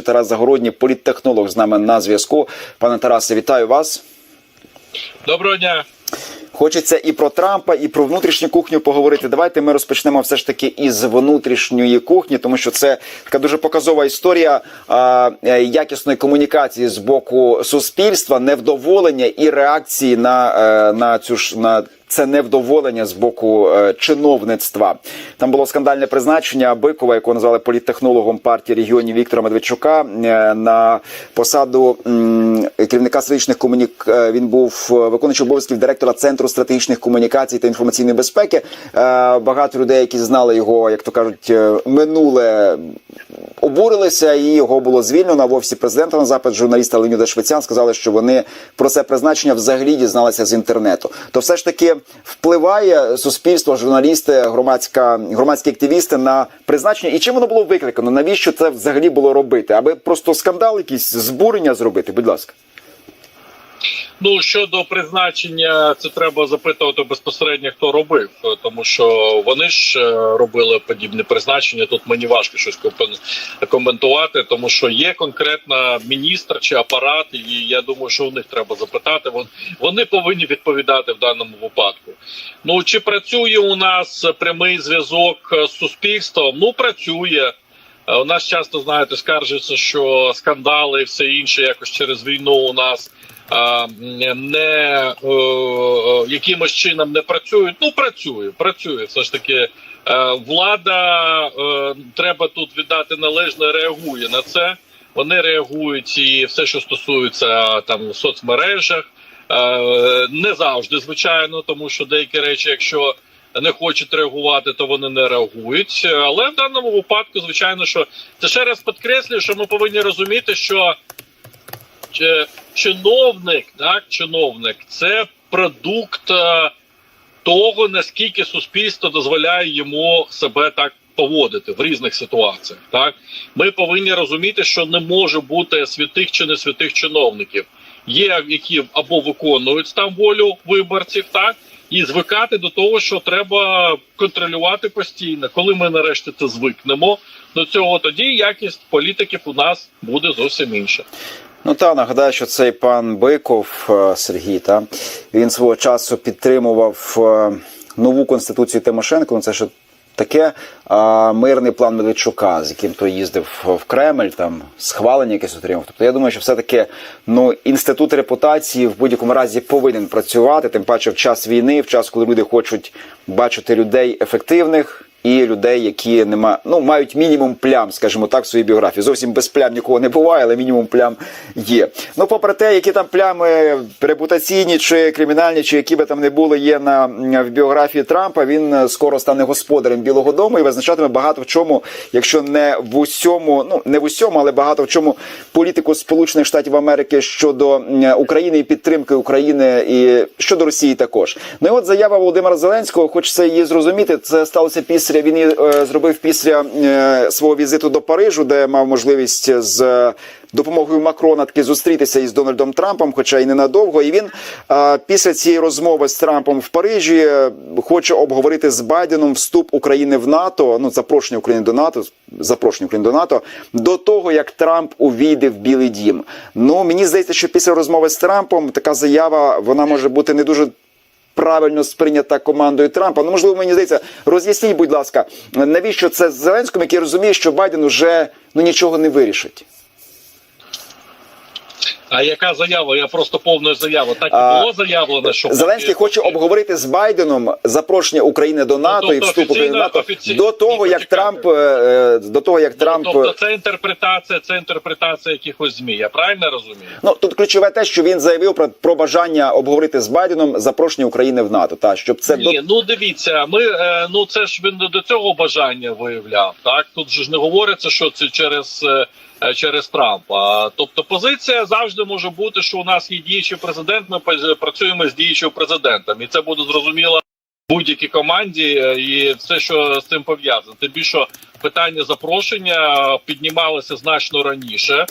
Тарас Загородній, політтехнолог з нами на зв'язку. Пане Тарасе, вітаю вас. Доброго дня. Хочеться і про Трампа, і про внутрішню кухню поговорити. Давайте ми розпочнемо все ж таки із внутрішньої кухні, тому що це така дуже показова історія а, е, якісної комунікації з боку суспільства, невдоволення і реакції на, е, на цю ж на. Це невдоволення з боку е, чиновництва. Там було скандальне призначення Бикова, якого назвали політтехнологом партії регіонів Віктора Медведчука е, на посаду керівника стратегічних комунік. е, Він був виконуючий обов'язків директора центру стратегічних комунікацій та інформаційної безпеки. Багато людей, які знали його, як то кажуть, минуле. Обурилися і його було звільнено в офісі президента на запит журналіста Леоніда Швецян. Сказали, що вони про це призначення взагалі дізналися з інтернету. То все ж таки впливає суспільство, журналісти, громадська громадські активісти на призначення. І чим воно було викликано? Навіщо це взагалі було робити? Аби просто скандал, якісь збурення зробити? Будь ласка. Ну щодо призначення, це треба запитувати безпосередньо, хто робив, тому що вони ж е, робили подібне призначення. Тут мені важко щось коментувати, тому що є конкретно міністр чи апарат, і я думаю, що у них треба запитати. Вони повинні відповідати в даному випадку. Ну чи працює у нас прямий зв'язок з суспільством? Ну працює. Е, У нас часто знаєте, скаржиться, що скандали і все інше якось через війну у нас не якимось чином не працюють. Ну працює, працює. Все ж таки, е, влада е, треба тут віддати належне, реагує на це. Вони реагують і все, що стосується там в соцмережах, е, не завжди, звичайно, тому що деякі речі, якщо не хочуть реагувати, то вони не реагують. Але в даному випадку, звичайно, що це ще раз підкреслюю, що ми повинні розуміти, що чиновник, так, чиновник, це продукт е, того, наскільки суспільство дозволяє йому себе так поводити в різних ситуаціях. Так ми повинні розуміти, що не може бути святих чи не святих чиновників. Є які або виконують там волю виборців, так і звикати до того, що треба контролювати постійно. Коли ми нарешті це звикнемо до цього, тоді якість політиків у нас буде зовсім інша. Ну та нагадаю, що цей пан Биков е, Сергій, та він свого часу підтримував е, нову конституцію Тимошенко. Ну це що таке а, мирний план Медведчука, з яким той їздив в Кремль, там схвалення якесь отримав. Тобто я думаю, що все таки ну інститут репутації в будь-якому разі повинен працювати, тим паче в час війни, в час, коли люди хочуть бачити людей ефективних. І людей, які нема, ну мають мінімум плям, скажімо так, в своїй біографії. Зовсім без плям нікого не буває, але мінімум плям є. Ну, попри те, які там плями репутаційні чи кримінальні, чи які би там не були, є на в біографії Трампа. Він е, скоро стане господарем Білого Дому і визначатиме багато в чому, якщо не в усьому, ну не в усьому, але багато в чому політику Сполучених Штатів Америки щодо України і підтримки України і щодо Росії також. Ну і от заява Володимира Зеленського, хочеться її зрозуміти. Це сталося після він її е, зробив після е, свого візиту до Парижу, де мав можливість з допомогою Макрона таки зустрітися із Дональдом Трампом, хоча й ненадовго. І він е, після цієї розмови з Трампом в Парижі е, хоче обговорити з Байденом вступ України в НАТО. Ну запрошення України до НАТО, запрошення України до НАТО до того, як Трамп увійде в Білий Дім. Ну мені здається, що після розмови з Трампом така заява вона може бути не дуже. Правильно сприйнята командою Трампа. Ну можливо, мені здається, роз'ясніть, будь ласка, навіщо це Зеленському, який розуміє, що Байден уже ну нічого не вирішить. А яка заява? Я просто повною заяву. Так і А, було заявлено, що Зеленський хоче обговорити з Байденом запрошення України до НАТО тобто і вступ України в НАТО офіційно- до того, як. Трамп е, до того, як Трамп. Тобто це інтерпретація, це інтерпретація якихось змі. Я правильно розумію? Ну тут ключове те, що він заявив про, про бажання обговорити з Байденом запрошення України в НАТО. Та щоб це Ні, ну дивіться, ми е, ну це ж він до цього бажання виявляв. Так тут же ж не говориться, що це через. Е, Через Трампа, тобто позиція завжди може бути, що у нас є діючий президент. Ми працюємо з діючим президентом, і це буде зрозуміло будь-якій команді, е, і все, що з цим пов'язано. Тим більше питання запрошення піднімалося значно раніше,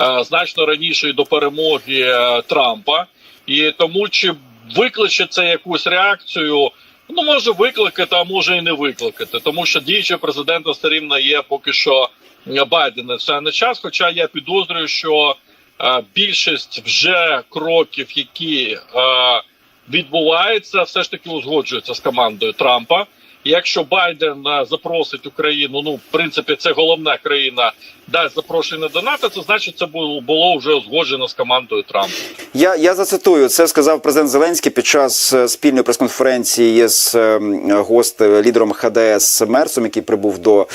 е, значно раніше до перемоги Трампа, і тому чи викличе це якусь реакцію. Ну, може викликати, а може і не викликати, тому що діючий президент все рівно є поки що Байдена це не час. Хоча я підозрюю, що е, більшість вже кроків, які е, відбуваються, все ж таки узгоджуються з командою Трампа. Якщо Байден е, запросить Україну, ну в принципі, це головна країна, дасть запрошення до НАТО, це значить, це було, вже узгоджено з командою Трампа. Я, я зацитую, це сказав президент Зеленський під час е, спільної прес-конференції з е, гост е, лідером ХДС Мерсом, який прибув до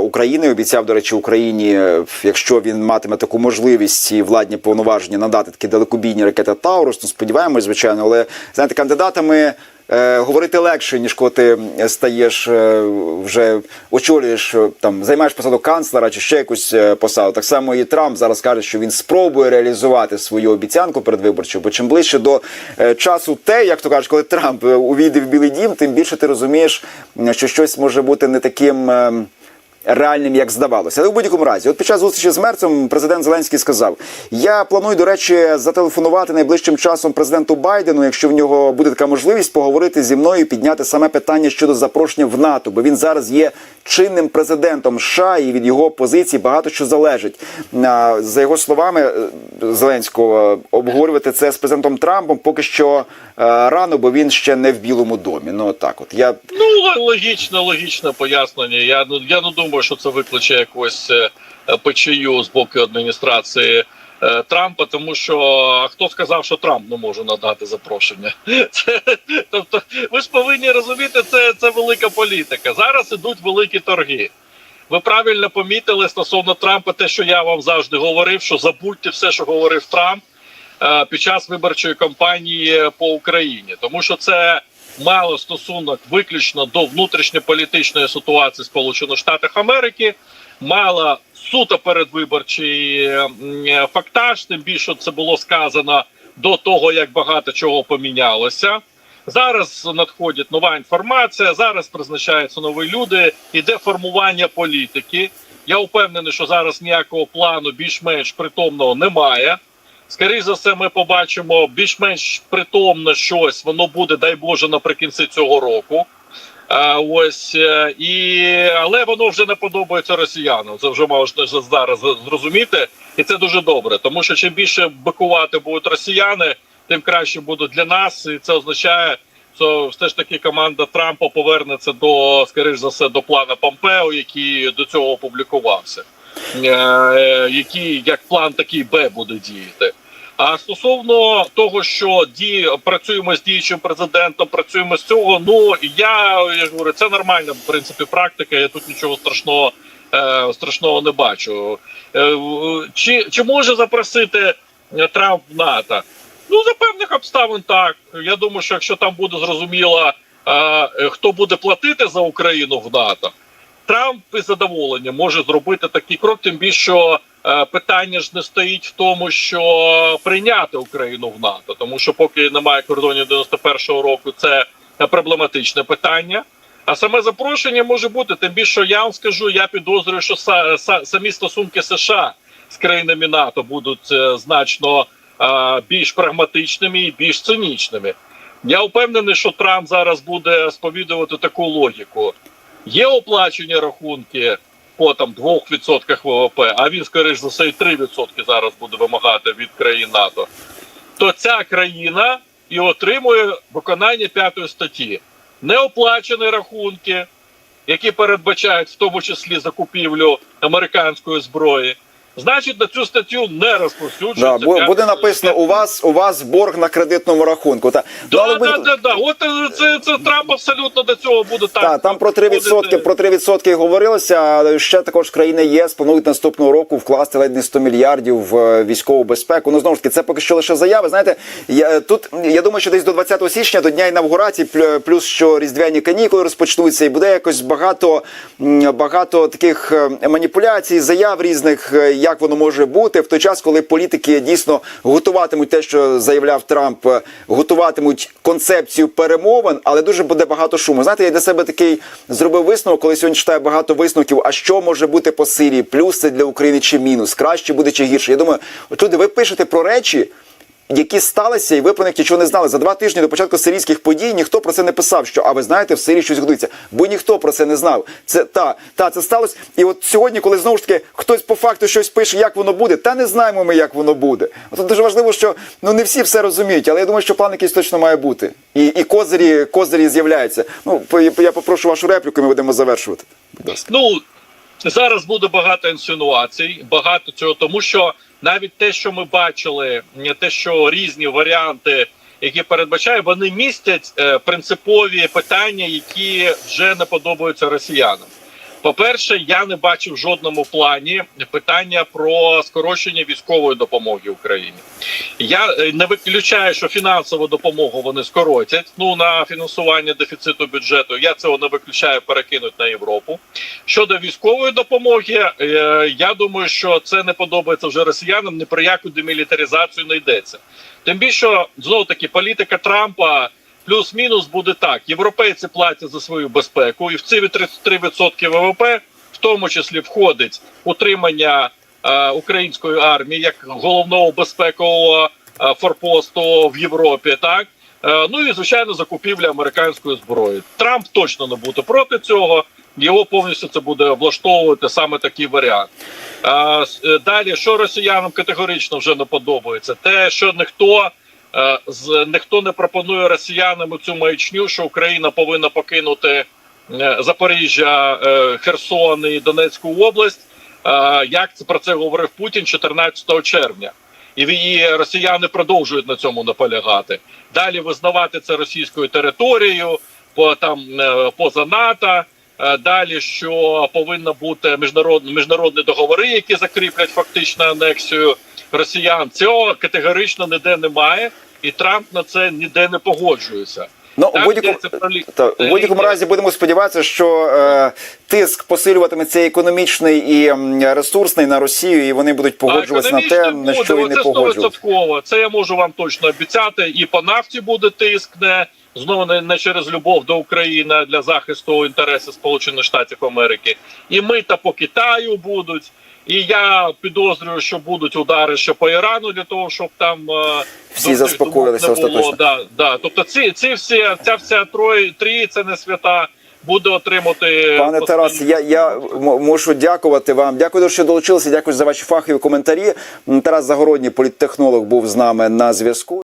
України. Обіцяв, до речі, Україні, якщо він матиме таку можливість і владні повноваження надати такі далекобійні ракети Таурус. Ну сподіваємось, звичайно, але знаєте, кандидатами. Е, говорити легше, ніж коли ти стаєш е, вже очолюєш е, там, займаєш посаду канцлера чи ще якусь посаду. Так само і Трамп зараз каже, що він спробує реалізувати свою обіцянку передвиборчу. Бо чим ближче до часу те, як то кажуть, коли Трамп увійде в Білий Дім, тим більше ти розумієш, що щось може бути не таким. Е, реальним, як здавалося. Але в будь-якому разі, от під час зустрічі з мерцем президент Зеленський сказав: Я планую, до речі, зателефонувати найближчим часом президенту Байдену, якщо в нього буде така можливість, поговорити зі мною, підняти саме питання щодо запрошення в НАТО, бо він зараз є чинним президентом США і від його позиції багато що залежить. За його словами е, Зеленського обговорювати це з президентом Трампом поки що е, рано, бо він ще не в Білому домі. Ну так, от я Ну л- логічне, логічне пояснення. Я ну я не думаю, що це викличе якусь е, печію з боку адміністрації е, Трампа, тому що хто сказав, що Трамп не може надати запрошення? Це, тобто, ви ж повинні розуміти, це, це велика політика. Зараз ідуть великі торги. Ви правильно помітили стосовно Трампа, те, що я вам завжди говорив, що забудьте все, що говорив Трамп е, під час виборчої кампанії по Україні, тому що це мало стосунок виключно до внутрішньополітичної ситуації Сполучених Штатах Америки, мало суто передвиборчий фактаж, тим більше це було сказано до того, як багато чого помінялося. Зараз надходить нова інформація. Зараз призначаються нові люди. Іде формування політики. Я впевнений, що зараз ніякого плану більш-менш притомного немає. Скоріше за все, ми побачимо більш-менш притомне щось. Воно буде, дай Боже, наприкінці цього року. А, ось е, і але воно вже не подобається росіянам. Це вже можна зараз зрозуміти, і це дуже добре. Тому що чим більше бикувати будуть росіяни, тим краще буде для нас. І це означає, що все ж таки команда Трампа повернеться до скоріш за все до плана Помпео, який до цього опублікувався. Е, е, як план такий Б буде діяти. А стосовно того, що ді працюємо з діючим президентом, працюємо з цього. Ну я, я говорю, це нормальна в принципі практика. Я тут нічого страшного е, страшного не бачу. Е, чи, чи може запросити е, Трамп в НАТО? Ну за певних обставин так. Я думаю, що якщо там буде зрозуміло, е, хто буде платити за Україну в НАТО. Трамп із задоволенням може зробити такий крок, тим більше що е, питання ж не стоїть в тому, що прийняти Україну в НАТО, тому що поки немає кордонів 91-го року, це е, проблематичне питання. А саме запрошення може бути, тим більше що я вам скажу, я підозрюю, що са, са- самі стосунки США з країнами НАТО будуть е, значно більш прагматичними і більш цинічними. Я впевнений, що Трамп зараз буде сповідувати таку логіку. Є оплачені рахунки по там 2% ВВП, а він, скоріш за все, і 3% зараз буде вимагати від країн НАТО. То ця країна і отримує виконання п'ятої статті. Неоплачені рахунки, які передбачають в тому числі закупівлю американської зброї. Значить, на цю статтю не да, розповсюджується. п'ята буде написано у вас у вас борг на кредитному рахунку. Та Ну, але Да, будь- да, да, да. От е, це, це Трамп абсолютно до цього буде так. Так, там про 3%, підходити. про 3% говорилося. Ще також країни ЄС планують наступного року вкласти ледь не 100 мільярдів в е, військову безпеку. Ну знову ж таки, це поки що лише заяви. Знаєте, я тут я думаю, що десь до 20 січня, до дня інавгурації, плюс що різдвяні канікули розпочнуться, і буде якось багато багато таких е, маніпуляцій, заяв різних, е, як воно може бути в той час, коли політики дійсно готуватимуть те, що заявляв Трамп, е, готуватимуть концепцію перемовин, але дуже буде багато шуму. Знаєте, я для себе такий зробив висновок, коли сьогодні читаю багато висновків. А що може бути по Сирії? Плюси для України чи мінус? Краще буде чи гірше? Я думаю, от люди, ви пишете про речі. Які сталися, і ви про них нічого не знали. За два тижні до початку сирійських подій ніхто про це не писав. Що а ви знаєте, в Сирії щось годиться, бо ніхто про це не знав. Це та, та це сталося. І от сьогодні, коли знову ж таки хтось по факту щось пише, як воно буде, та не знаємо ми, як воно буде. Тут дуже важливо, що ну не всі все розуміють, але я думаю, що план якийсь точно має бути. І, і козирі, козирі з'являються. Ну я попрошу вашу репліку, і ми будемо завершувати. Будь ласка. Ну зараз буде багато інсинуацій, багато цього, тому що навіть те, що ми бачили, те, що різні варіанти, які передбачає, вони містять е, принципові питання, які вже не подобаються росіянам. По-перше, я не бачив в жодному плані питання про скорочення військової допомоги Україні. Я е, не виключаю, що фінансову допомогу вони скоротять. Ну на фінансування дефіциту бюджету. Я цього не виключаю, перекинуть на Європу. Щодо військової допомоги, е, я думаю, що це не подобається вже росіянам. Ні про яку демілітаризацію не йдеться. Тим більше знову таки політика Трампа. Плюс-мінус буде так: європейці платять за свою безпеку, і в ці 33% ВВП, в тому числі, входить утримання е, української армії як головного безпекового е, форпосту в Європі. Так Е, ну і звичайно закупівля американської зброї. Трамп точно не буде проти цього. Його повністю це буде влаштовувати саме такий варіант. Е, е, Далі, що росіянам категорично вже не подобається, те, що ніхто ніхто не пропонує росіянам цю маячню, що Україна повинна покинути е, Запоріжжя, е, Херсон і Донецьку область. Е, Як це про це говорив Путін 14 червня? І росіяни продовжують на цьому наполягати. Далі визнавати це російською територією, по там е, поза НАТО. Е, Далі, що повинно бути міжнародні міжнародні договори, які закріплять фактично анексію росіян. Цього категорично ніде немає, і Трамп на це ніде не погоджується. Ну, у будь-якому, та, у будь-якому разі будемо сподіватися, що е, тиск посилюватиметься економічний і ресурсний на Росію, і вони будуть погоджуватися на те, Економічний на що і не оце погоджуватися. Це я можу вам точно обіцяти. І по нафті буде тиск, не знову не, не через любов до України а для захисту інтересів Сполучених Штатів Америки. І мита по Китаю будуть. І я підозрюю, що будуть удари ще по Ірану для того, щоб там е, Всі заспокоїлися остаточно. Да, да. Тобто ці, ці всі ця вся трої трійця не свята буде отримати Пане постійну Тарас, я, я м- мушу дякувати вам. Дякую, що долучилися. Дякую за ваші фахові коментарі. Тарас Загородній, політтехнолог, був з нами на зв'язку.